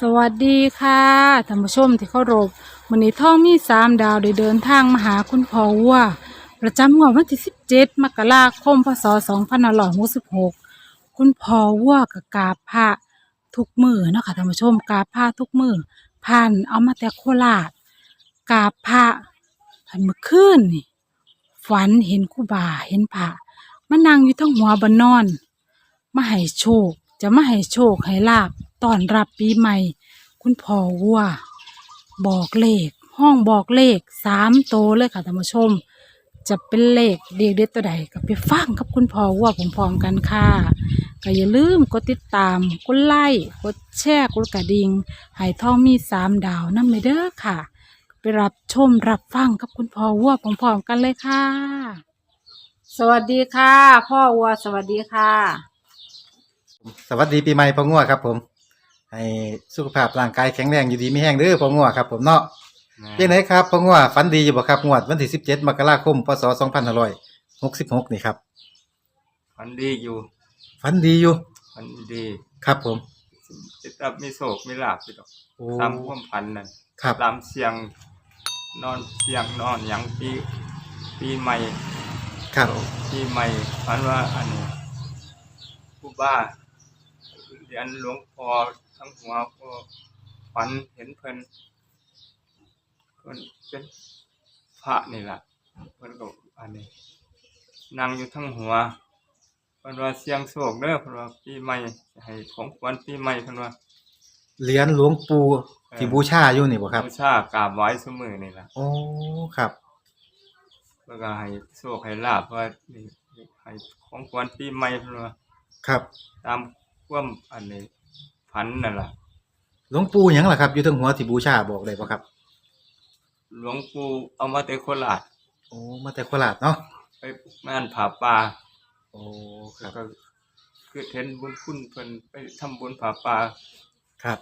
สวัสดีค่ะท่านผู้ชมที่เคารพวันนี้ท่องมีสามดาวได้เดินทางมาหาคุณพ่อวัวประจำงวดวันที่สิบเจ็ดมกราคมพศสองพันหกสิบหกคุณพ่อวัวกับกาพระทุกมือเนาะค่ะท่านผู้ชมกาพระทุกมือผ่านเอามาแต่โคราชกาพระผ่านเมื่อคืนนี่ฝันเห็นครูบาเห็นพระมานั่งอยู่ทั้งหัวบนนอน มาให้โชค จะมาให้โชคให้ลาบ ตอนรับปีใหม่ คุณพ่อวัว บอกเลข ห้องบอกเลขสามโตเลยค่ะท่านผู้ชม จะเป็นเลขเด็กเด็ดตัวใดก็ไปฟังกับคุณพ่อวัวพร้อมกันค่ะก็อย่าลืมกดติดตาม กดไลค์กดแชร์กดกระดิ่งให้ท่องมีสามดาวนั่นเลยเด้อค่ะ ไปรับชมรับฟังกับคุณพ่อวัวพร้อมๆกันเลยค่ะ สวัสดีค่ะ พ่อวัวสวัสดีค่ะ สวัสดีปีใหม่พ่องัวครับผม ให้สุขภาพร่างกายแข็งแรงอยู่ดีไม่แห้งเด้อพ่องัวครับผมเนาะเป็นไงครับพ่องัวฝันดีอยู่บ่ครับงวดวันที่17มกราคมพศ2566นี่ครับฝันดีอยู่ฝันดีอยู่ฝันดีครับผมจิตรับมีโศกมีลาบอยู่ดอกโอ้ตามความพันนั่นครับตามเสียงนอนเสียงนอนหยังปีปีใหม่ ครับปีใหม่ฝันว่าอันนี้ผู้บ้าเรียนหลวงพ่อ ทั้งหัวก็ฝันเห็นเพิ่นเพิ่นเป็นพระนี่ล่ะเพิ่นก็อันนี้นั่งอยู่ทั้งหัวเพิ่นว่าเสียงโศกเด้อเพิ่นว่าปีใหม่ให้ของขวัญปีใหม่เพิ่นว่าเหรียญหลวงปู่ที่บูชาอยู่นี่บ่ครับบูชากราบไหว้เสมอนี่ล่ะโอ้ครับแล้วก็ให้โชคให้ลาบว่านี่ให้ของขวัญปีใหม่เพิ่นว่าครับ ตามความอันนี้ พันนั่นล่ะ หลวงปู่หยังล่ะครับ อยู่เทั้งหัวที่บูชาบอกได้บ่ครับหลวงปู่เอามาแต่โคราชโอ้มาแต่โคราชเนาะไปงานผาป่าโอ้คแล้รัวบก็คือเห็นบุญคุณเพิ่นไปทำบุญผาป่าครับ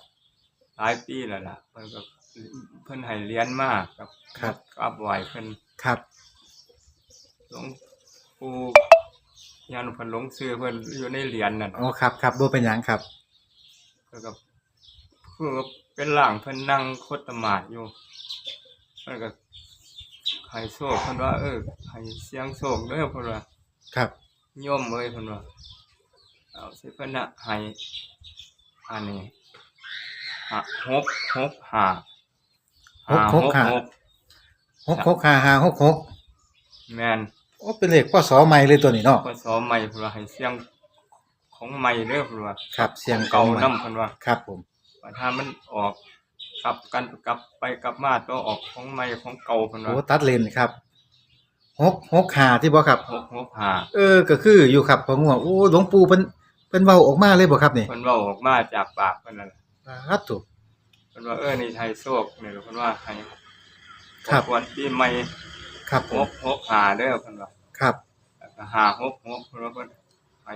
หลายปีแล้วล่ะเพิ่นก็เพิ่นให้เหรียญมากับครับกราบไหว้เพิ่นครับหลวงปู่ยันเพิ่นหลงชื่อเพิ่นอยู่ในเหรียญนั่นโอ้ครับครับบ่เป็นหยังครับ แล้วก็คือเป็นหลังเพิ่นนั่งโคตรหมาดอยู่แล้วก็ให้โชคเพิ่นว่าเออให้เสียงโชคเด้อเพิ่นว่าครับโยมเอ้ยเพิ่นว่าเอาสิเพิ่นน่ะให้อันนี้หะหกหกห้าหกหกห้าหกหกห้าห้าหกหกแม่นโอ้เป็นเลขพศใหม่เลยตัวนี้เนาะพศใหม่เพิ่นว่าให้เสียง ของใหม่เด้อเพิ่นว่าครับเสียงเก่าใหม่นํเพิ่นว่าครับผมว่าถ้ามันออกกลับกันกลับไปกลับมาตัวออกของใหม่ของเก่าเพิ่นว่าโอ้ตัดเลนครับหกหกห้าที่บ่ครับหกหกห้าเออ ก็คืออยู่ครับพอง่วงโอ้หลวงปู่เพิ่นเพิ่นเว้าออกมาเลยบ่ครับนี่เพิ่นเว้าออกมาจากปากเพิ่นนั่นแหละครับถูกเพิ่นว่าเออนี่ไทยโชคนี่เพิ่นว่าให้ครับวันปีใหม่ครับผหมกหกหาเด้อเพิ่นว่าครับแล้วก็หาหกหกเพิ่นว่าเพิ่นให้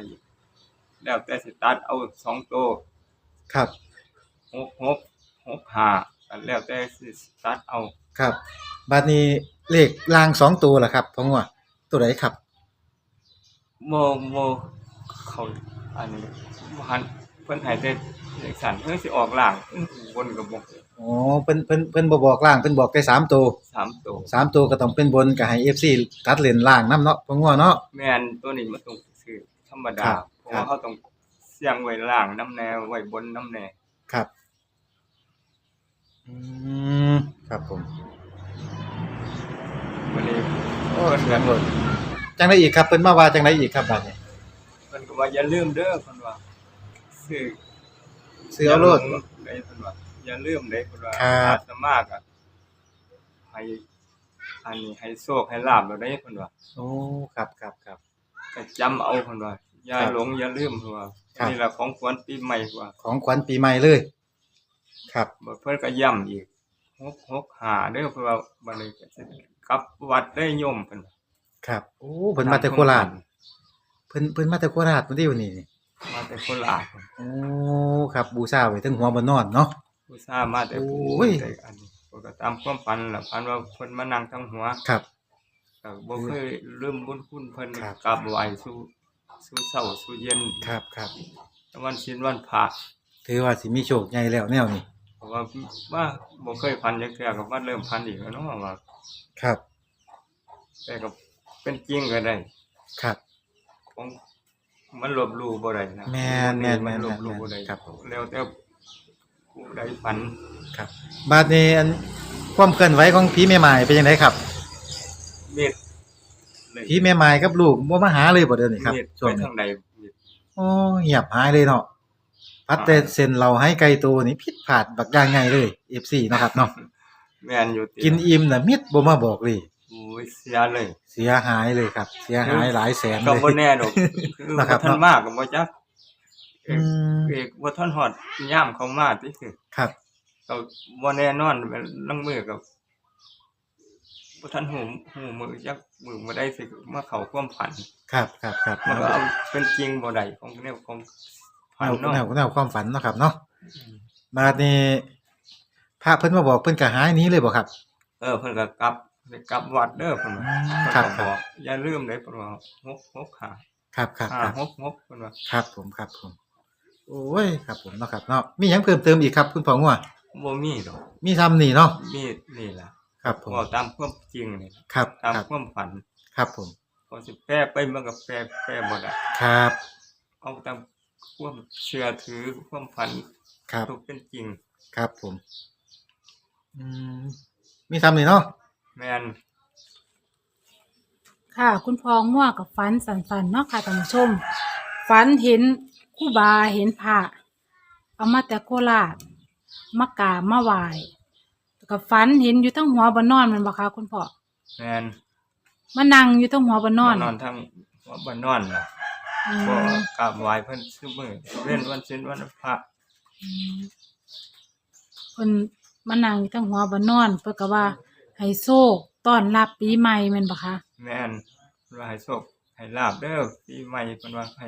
แล้วแต่สิตัดเอาสองตัวครับหกหกหกหากันแล้วแต่สิตัดเอาครับบัดนี้เลขรางสองตัวล่ะครับพอง่วงตัวไหนครับโมโมเขาอันนี้บ่หันเพิ่นให้แต่เลขสันเพิ่นสิออกล่างอื้อบนก็บ่อ๋อเพิ่นเพิ่นเพิ่นบ่บอกล่างเพิ่นบอกแค่สามตัวสามตัวสามตัวก็ต้องเป็นบนก็ให้ FC ตัดเลนล่างนํเนาะพอง่วงเนาะแม่นตัวนี้มันต้องซื้อธรรมดาครับ เพราะว่าครับเขาต้องเสียงไว้ล่างน้ำแนวไว้บนน้ำแนวครับ อืมครับผมวันนี้โอ้เสียงหมดจังได๋อีกครับเพิ่นมาว่าจังได๋อีกครับบัดนี้เพิ่นก็ว่าอย่าลืมเด้อเพิ่นว่าซื้อซื้อเอาโลดย่าหลงได้เพิ่นว่าอย่าลืมเด้เพิ่นว่าครับอาตมาก็ให้อันนี้ให้โชคให้ลาบเราได้เพิ่นว่าโอ้ครับครับครับก็จำเอาเพิ่นว่า อย่าครับหลงอย่าลืมเพิ่นว่าครับ นี่ล่ะของขวัญปีใหม่ว่าของขวัญปีใหม่เลย ครับ บ่เพิ่นก็ย้ำอีก6 6 5เด้อเพิ่นว่าบัดนี้ก็สิกลับวัดได้โยมเพิ่นว่าครับโอ้เพิ่นมาแต่โคราชเพิ่นเพิ่นมาแต่โคราชมาที่วันนี้นี่มาแต่โคราชโอ้ครับบูชาไว้ถึงหัวบ่นอนเนาะ ผู้ทราบมาแต่ผู้โอ้ย แต่อันนี้ก็ตามความฝันล่ะฝันว่าเพิ่นมานั่งทั้งหัว ครับ ก็บ่เคยลืมบุญคุณเพิ่นครับ กราบไหว้สู่ สู่เช้าสู่เย็นครับครับ วันศีลวันพระถถือว่าสิมีโชคใหญ่แล้วแนวนี้เพราะว่าว่าบ่เคยพันจักเทื่อก็มาเริ่มพันอีกแล้วเนาะว่าครับ แต่ก็เป็นจริงก็ได้ ครับของมันลบหลู่บ่ได้นะแม่นแม่นแม่มันนลบหลู่บ่ได้ครับ แล้วแต่ผู้ใดฝันครับ บาดนี้อันความเคลื่อนไหวของผีแม่ไม้เป็นจังไดครับเม็ด เลยผีแม่ไม้กับลูกบ่มาหาเลยบ่เดี๋ยวนี้ครับเม็ดช่วไปงนี้ทางใดเม็ดโอ้เงียบหายเลยเนาะพัดแต่เส้นเราให้ไกลตัวนี่ผิดพลาดบักอย่างใหญ่เลย FC เนาะครับเนาะแม่นอยู่ติกินอิ่มน่ะมิดบ่มาบอกเลย โอ้ยเสียเลยเสียหายเลยครับ เสียหายหลายแสนก็เลยบ่แน่ดอกคือนะครับ่บทันเนาะมากก็บ่จักเออืกมเอกบ่ทันฮอดย่ามเข้ามาติคือครับ ก็บ่แน่นอนลังมือก็ บ่ทันหูหูมือจักมือบ่ได้สิมาเข้าความฝัน ครับครับครับมันก็เอาเป็นจริงบ่ได้ของแนวของแนฝันวเนาะแนวแนวความฝันเนาะครับเนาะบาดนี้พระเพิ่นมาบอกเพิ่นก็หายหนี้เลยบ่ครับ เออเพิ่นก็กลับไปกลับวัดเด้อเพิ่นว่าครับเพิ่นก็บอกอย่าลืมเด้เพิ่นว่าหกหกหาครับครับห้าครับหกหกเพิ่นว่าครับ ผมครับผม โอ้ยครับผมเนาะครับเนาะมีหยังเพิ่มเติมอีกครับ คุณพ่องัวบ่มีดอกมีซ้ำนี่เนาะมีนี่ล่ะ ครับผมเว้าตามความจริงนี่ครับตามครับความฝันครับผมพอสิแปรไปมันก็แปรแปรบ่ได้ครับเอาตามความเชื่อถือความฝันครับทุกเป็นจริง ครับผม อืมมีซ้ำนี่เนาะแม่นค่ะ คุณพ่อง่วกับฝันสันๆเนาะค่ะท่านผู้ชมฝันเห็นครู่บาเห็นพระเอามาแต่โคราชมากราบมาไหว้แล้ว กับฝันเห็นอยู่ทั้งหัวบนนอนแมันบ่คะคุณพ่อแม่นมานั่งอยู่ทั้งหัวบนนอนนอนทั้งว่าบ่นอนล่ะอืก็มกราบไหว้เพิ่นซุมื้อเว้นวันศีลวันพระอืมเพิ่นมานั่งอยู่ทั้งหัวบนนอน เพิ่นก็ว่าให้โชคต้อนรับปีใหม่แม่นบ่คะแม่นเพิ่นว่าให้โชคให้ลาบเด้อปีใหม่เพิ่นว่าให้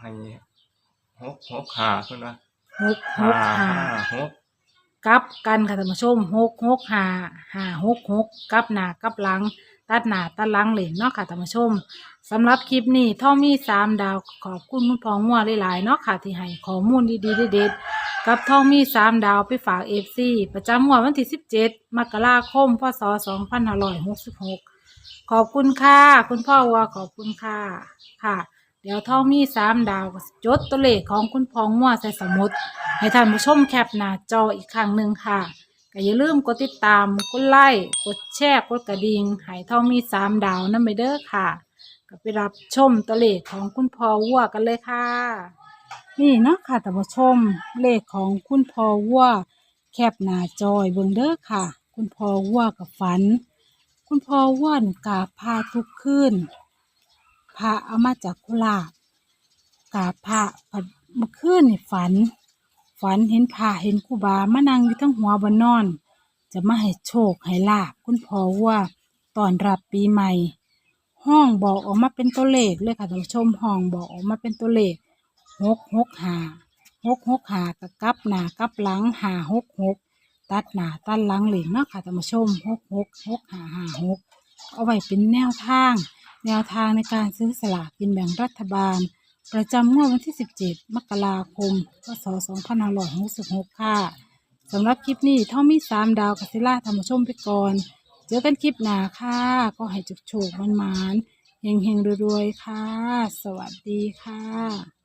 ให้หกหกหาเพิ่นว่าหกหห้ากห้าห้าหก กลับกันค่ะท่านผู้ชมหกหกหาหาหกหกกลับหน้ากลับหลัง ตัดหน้าตัดหลังเหลนเนาะค่ะท่านผู้ชมสำหรับคลิปนี้ท่อมีสามดาวขอบคุณคุณพ่องัวหลายๆเนาะค่ะที่ให้ข้อมูลดีๆเด็ดๆกับท่องมีสามดาวไปฝากเอฟซีประจำงวดวันที่สิบเจ็ดมกราคมพศสองพันห้าร้อยหกสิบหกขอบคุณค่ะ คุณพ่อวัวขอบคุณค่ะค่ะ เดี๋ยวท่องมีสามดาวก็จดตัวเลขของคุณพองัวใส่สมุด ให้ท่านผู้ชมแคปหน้าจออีกครั้งหนึ่งค่ะก็อย่าลืมกดติดตาม กดไลค์กดแชร์กดกระดิ่งให้ท่องมีสามดาวนั่นไปเด้อค่ะ ก็ไปรับชมตัวเลขของคุณพอวัวกันเลยค่ะ นี่เนาะค่ะท่านผู้ชมเลขของคุณพอวัวแคปหน้าจอยเบิ่งเด้อค่ะ คุณพอวัวกับฝัน คุณพอวัวกาบพาทุกคืน พระเอามาจากโครากราบพระผัดเมื่อคืนนี่ฝัน ฝันเห็นพระเห็นครูบามานั่งอยู่ทั้งหัวบนนอน จะมาให้โชคให้ลาบคุณพ่อว่าตอนรับปีใหม่ ห้องบอกออกมาเป็นตัวเลขเลยค่ะท่านผู้ชมห้องบอกออกมาเป็นตัวเลขหกหกหาหกหกหากับกับหนากลับหลังหาหกหกตัดหนาตัดหลังเหลนเนาะค่ะท่านผู้ชมหกหกหกหาหาหกเอาไว้เป็นแนวทาง แนวทางในการซื้อสลากกินแบ่งรัฐบาล ประจำงวดวันที่ 17 มกราคม พศ 2566 ค่ะสำหรับคลิปนี้เท่ามีสามดาวกัสิล่าธรรมชมไปก่อน เจอกันคลิปหน้าค่ะ ก็ให้จุกโฉกมันมานๆเฮงๆรวยๆ ค่ะ สวัสดีค่ะ